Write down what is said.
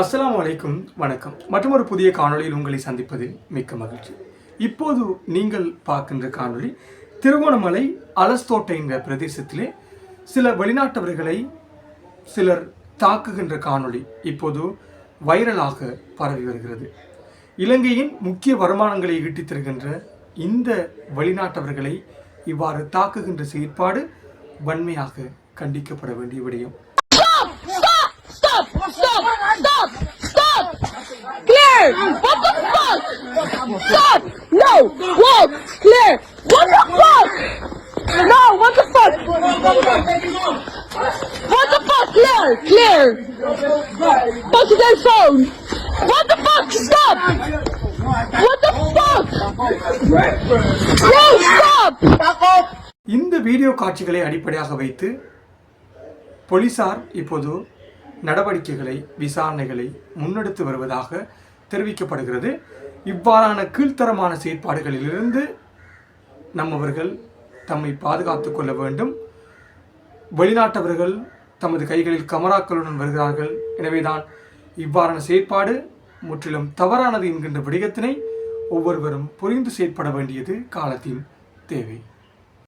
அஸ்லாம் அலைக்கும் வணக்கம். மற்றொரு புதிய காணொளியில் உங்களை சந்திப்பதில் மிக்க மகிழ்ச்சி. இப்போது நீங்கள் பார்க்கின்ற காணொளி திருவோணமலை அலஸ்தோட்டை என்ற பிரதேசத்திலே சில வெளிநாட்டவர்களை சிலர் தாக்குகின்ற காணொளி இப்போது வைரலாக பரவி வருகிறது. இலங்கையின் முக்கிய வருமானங்களை ஈட்டித் தருகின்ற இந்த வெளிநாட்டவர்களை இவ்வாறு தாக்குகின்ற செயற்பாடு வன்மையாக கண்டிக்கப்பட வேண்டிய விடயம்! What the fuck? Put their phone! What the fuck? Stop! What the fuck? Stop! இந்த வீடியோ காட்சிகளை அடிப்படையாக வைத்து போலீசார் இப்போது நடவடிக்கைகளை விசாரணைகளை முன்னெடுத்து வருவதாக தெரிவிக்கப்படுகிறது. இவ்வாறான கீழ்த்தரமான செயற்பாடுகளிலிருந்து நம்மவர்கள் தம்மை பாதுகாத்து கொள்ள வேண்டும். வெளிநாட்டவர்கள் தமது கைகளில் கமராக்களுடன் வருகிறார்கள். எனவேதான் இவ்வாறான செயற்பாடு முற்றிலும் தவறானது என்கின்ற விடயத்தினை ஒவ்வொருவரும் புரிந்து செயற்பட வேண்டியது காலத்தின் தேவை.